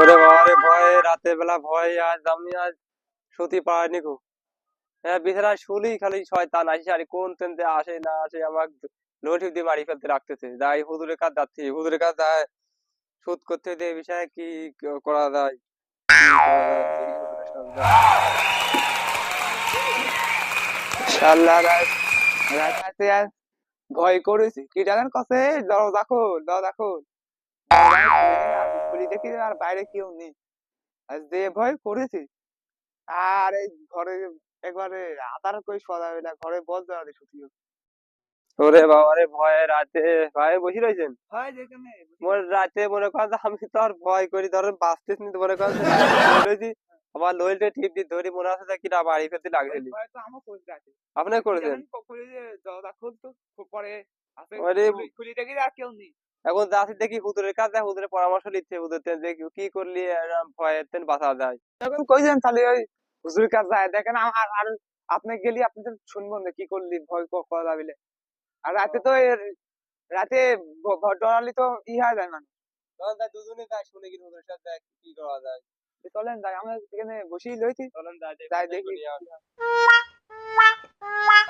ওরে বাবারে, ভয়ে, রাতের বেলা ভয়, আজ আমি আজ শুতে পারিনি গো। হ্যাঁ বিছানায় শুলি খালি শয়তান আসে আর কোন তেনতে আসে না আসে আমার লোটিপ দিয়ে মারি ফেলতে রাখতেছে। যাই, হুজুরের কাছে যাচ্ছি। হুজুরের কাছে যায়, সুদ করতে এই বিষয়ে কি করা যায়? দেখি ভয় করেছি। কি জানেন কসে? দরজা খোল, দরজা খুলি। দেখি আর বাইরে কেউ নেই। আজ যে ভয় করেছি। আর এই ঘরে একবারে আধার করে সদা না ঘরে বল দেওয়া দিয়ে শুধু ওরে বাবারে ভয়ে রাতে বসে রয়েছেন? মোর রাতে মনে আমি তো আর ভয় করি ধরেন বাঁচতেছি না মনে করেন যে রয়েছি আমার টিপ দিয়ে ধরি মনে আছে যে কিনা বাড়ি ফেলতে লাগছিলি আপনি করেছেন? পরে খুলি দেখি আর কেউ নেই। এখন যাচ্ছি দেখি হুজুরের কাছে হুজুরের পরামর্শ নিচ্ছে থেকে যে কি করলি ভয়ের বাঁচা যায়। তখন কইছেন তাহলে ওই হুজুরের কাছে যায় দেখেন আর আর আপনি গেলি আপনি তো শুনবেন না কি করলি ভয় করা যাবিলে। আর রাতে তো রাতে ডরালি তো ই হয়ে যায় না। তখন তাই দুজনে যাই শুনে কি হুজুরের সাথে কি করা যায়। চলেন যাই আমরা এখানে বসেই লইছি চলেন যাই যাই দেখি।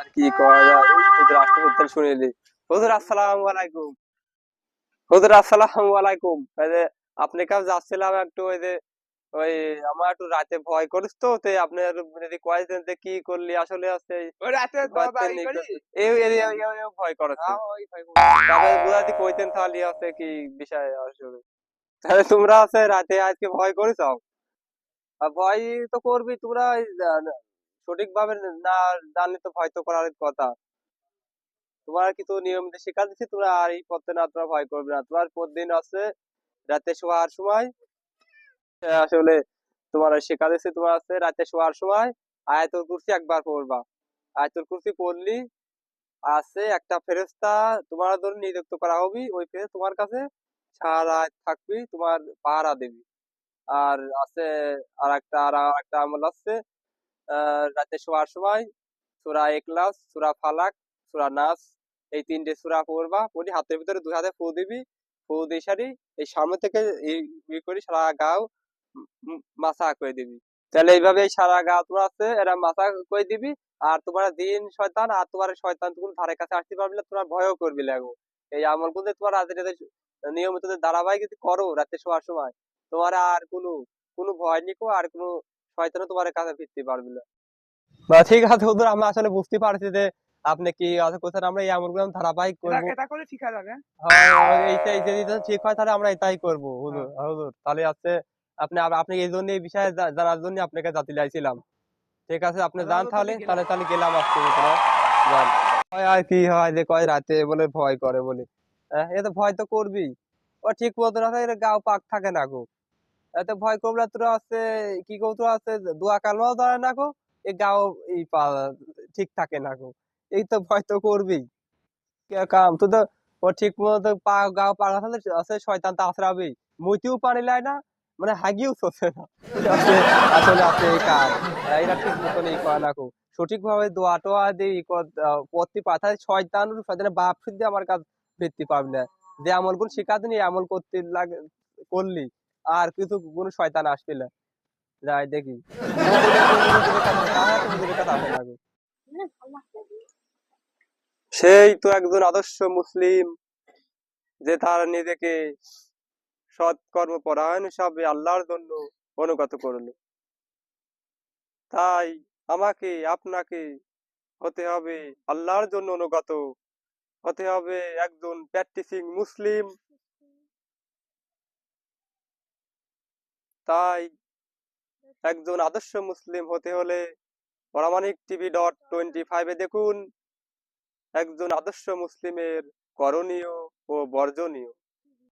আর কি করা যায় ওই আসতে হুজুর শুনে হুজুর আসসালামু আলাইকুম। হুজুর আসসালামু আলাইকুম। এই যে আপনি কাছে যাচ্ছিলাম একটু ওই যে ওই আমার একটু রাতে ভয় করিস তো তে আপনি যদি কয়েছেন যে কি করলি আসলে আছে রাতে ভয় করি। এই ভয় করেছে। তবে বুঝাতে কইতেন তাহলে আছে কি বিষয় আসলে? তাহলে তোমরা আছে রাতে আজকে ভয় করেছ আর ভয় তো করবি তোমরা ওই জা- সঠিকভাবে না জানলে তো ভয় তো করার কথা। তোমার কি তো নিয়ম শেখা দিচ্ছি তোমরা আর এই পথে না তোমরা ভয় করবে না। তোমার প্রতিদিন আছে? রাতে শোয়ার সময়? আসলে তোমার শেখা দিচ্ছে তোমার আছে রাতে শোয়ার সময়। আয়াতুল কুরসি একবার পড়বা। আয়াতুল কুরসি পড়লি, আছে একটা ফেরেশতা তোমার জন্য নিযুক্ত করা হবে, ওই ফেরেশতা তোমার কাছে সারা থাকবি, তোমার পাহারা দিবি। আর আছে আর একটা আর একটা আমল আছে রাতে শোয়ার সময়, সূরা ইখলাস, সূরা ফালাক সূরা নাস, এই তিনটে সূরা পড়বা, পড়ি হাতের ভিতরে দুই হাতে ফু দিবি ফু দিয়ে সারি, এই সামনে থেকে ই করি সারা গাও মাসা করে দিবি। তাহলে এইভাবে এই সারা গা তোমার আছে, এরা মাসা করে দিবি, আর তোমার দিন শয়তান, আর তোমার শয়তান তুমি ধারে কাছে আসতে পারবি না, তোমার ভয়ও করবি লাগো। এই আমলগুলো তোমার রাতে রাতে নিয়মিত যদি ধারাবাহিক করো রাতে শোয়ার সময়, তোমার আর কোনো কোনো ভয় নিকো, আর কোনো শয়তানও তোমার কাছে ফিরতে পারবি না। ঠিক আছে হুজুর আমরা আসলে বুঝতে পারছি যে আপনি কি কোথায় আমরা এই আমলগুলো ধারাবাহিক করব? এটা করে শিখা যাবে। হ্যাঁ, এইটা এইটা যদি ঠিক হয় তাহলে আমরা এটাই করব। হুজুর হুজুর তাহলে আছে আপনি আপনি এই জন্য এই বিষয়ে জানার জন্য আপনাকে জাতি লাইছিলাম। ঠিক আছে আপনি যান তাহলে তাহলে তাহলে গেলাম আজকে যান। হয় আর কি হয় যে কয় রাতে বলে ভয় করে বলে। হ্যাঁ, এ তো ভয় তো করবি ও ঠিক মতো না থাকলে গাও পাক থাকে না গো। এতে ভয় করলে তোরা আছে কি কৌ তোরা আছে দোয়া কালমাও ধরে না গো এই গাও এই পা ঠিক থাকে না গো। এই তো ভয় তো করবি কাম? তো তো ও ঠিক মতো পা গাও পাকা থাকলে আছে শয়তান তো মুইতেও পারি লাই না মানে হাগিও চলছে না। আসলে আছে এই কাম। এরা ঠিক মতন এই করে সঠিক ভাবে দোয়া টোয়া দিয়ে পারে তাহলে শয়তান শয়তানের বাপ শুদ্ধ আমার কাজ ফিরতে পারবে না। যে আমলগুলো শেখাতে নি আমল করতে লাগে, করলি, আর কিছু কোনো শয়তান আসবে না। যাই দেখি। কাছে আসে না গো। সেই তো একজন আদর্শ মুসলিম যে তার নিজেকে সৎ কর্মপরায়ণ হিসাবে আল্লাহর জন্য অনুগত করল। তাই আমাকে, আপনাকে হতে হবে আল্লাহর জন্য অনুগত। হতে হবে একজন প্র্যাকটিসিং মুসলিম। তাই একজন আদর্শ মুসলিম হতে হলে প্রামাণিক টিভি ডট টোয়েন্টি ফাইভে দেখুন। একজন আদর্শ মুসলিমের করণীয় ও বর্জনীয়।